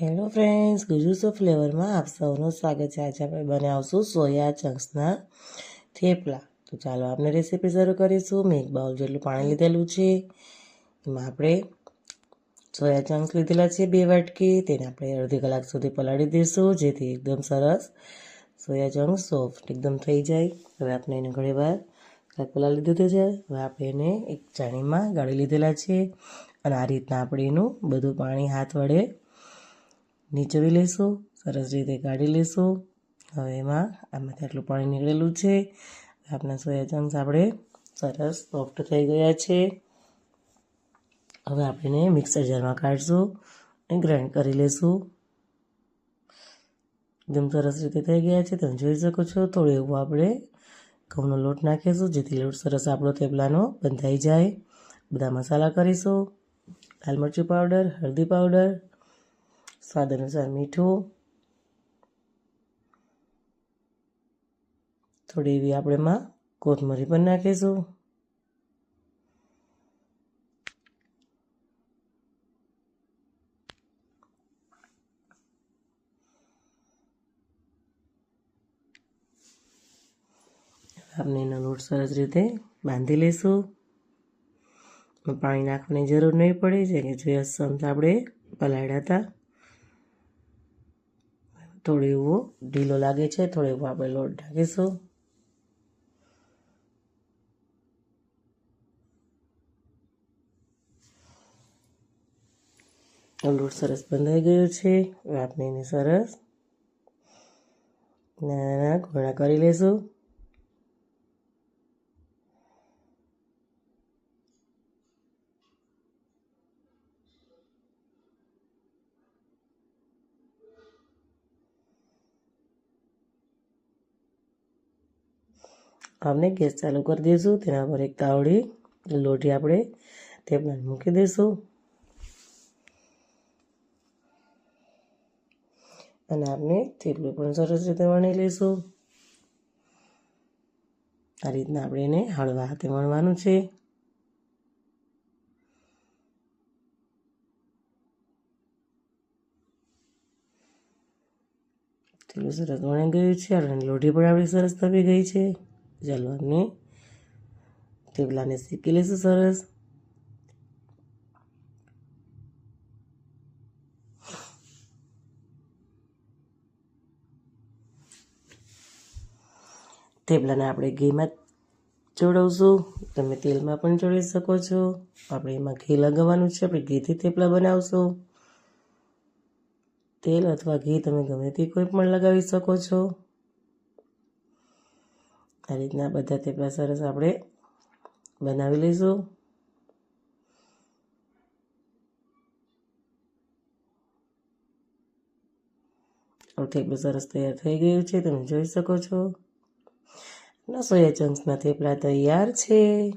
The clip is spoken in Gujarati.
હેલો ફ્રેન્ડ્સ ગુજુસો ફ્લેવરમાં આપ સૌનું સ્વાગત છે. આજે આપણે બનાવશું સોયા ચંક્સના થેપલા. તો ચાલો આપણે રેસીપી શરૂ કરીશું. મેં એક બાઉલ જેટલું પાણી લીધેલું છે. એમાં આપણે સોયા ચંક્સ લીધેલા છે બે વાટકી. તેને આપણે અડધી કલાક સુધી પલાળી દઈશું, જેથી એકદમ સરસ સોયા ચંક્સ સોફ્ટ એકદમ થઈ જાય. હવે આપણે એને ઘણી વાર કલાક પલાળી દીધું છે. હવે આપણે એને એક ચાણીમાં ગાળી લીધેલા છે. અને આ રીતના આપણે એનું બધું પાણી હાથ વડે નીચવી લઈશું સરસ રીતે કાઢી લઈશું હવે એમાં આમાંથી આટલું પાણી નીકળેલું છે. આપણા સોયા ચંક્સ આપણે સરસ સોફ્ટ થઈ ગયા છે. હવે આપણે મિક્સર જારમાં કાઢીશું અને ગ્રાઇન્ડ કરી લઈશું એકદમ સરસ રીતે થઈ ગયા છે. તમે જોઈ શકો છો, થોડું એવું આપણે ઘઉંનો લોટ નાખીશું, જેથી લોટ સરસ આપણો થેપલાનો બંધાઈ જાય. બધા મસાલા કરીશું. લાલ મરચું પાવડર હળદી પાવડર સ્વાદ અનુસાર મીઠું થોડી એવી આપણે એમાં કોથમરી પણ નાખીશું. આપણે એનો લોટ સરસ રીતે બાંધી લઈશું. પાણી નાખવાની જરૂર નહીં પડે છે કે જે સમજ આપણે પલાળ્યા હતા. થોડું એવું ઢીલો લાગે છે, થોડો એવું આપણે લોટ ઢાંકીશું. લોટ સરસ બંધાઈ ગયો છે આપણે એને સરસ. નાના ઘોડા કરી લેશું. આપણે ગેસ ચાલુ કરી દઈશું. તેના પર એક તાવડી લોટી આપણે થેપલાને મૂકી દઈશું. અને આપણે થેપલું પણ સરસ રીતે વણી લઈશું. આ રીતના આપણે એને હળવા હાથે વણવાનું છે. થેલું સરસ વણી ગયું છે અને લોઢી પણ આપણી સરસ થઈ ગઈ છે. ચાલો થેપલાને શીખી લઈશું સરસ થેપલાને આપણે ઘીમાં ચોળવશું તમે તેલમાં પણ ચોડી શકો છો આપણે એમાં ઘી લગાવવાનું છે આપણે ઘીથી થેપલા બનાવશું તેલ અથવા ઘી તમે ગમે તે કોઈ પણ લગાવી શકો છો આ રીતના બધા થેપલા સરસ આપણે બનાવી લઈશું. થેપલું સરસ તૈયાર થઈ ગયું છે, તમે જોઈ શકો છો. સોયા ચંક્સના થેપલા તૈયાર છે.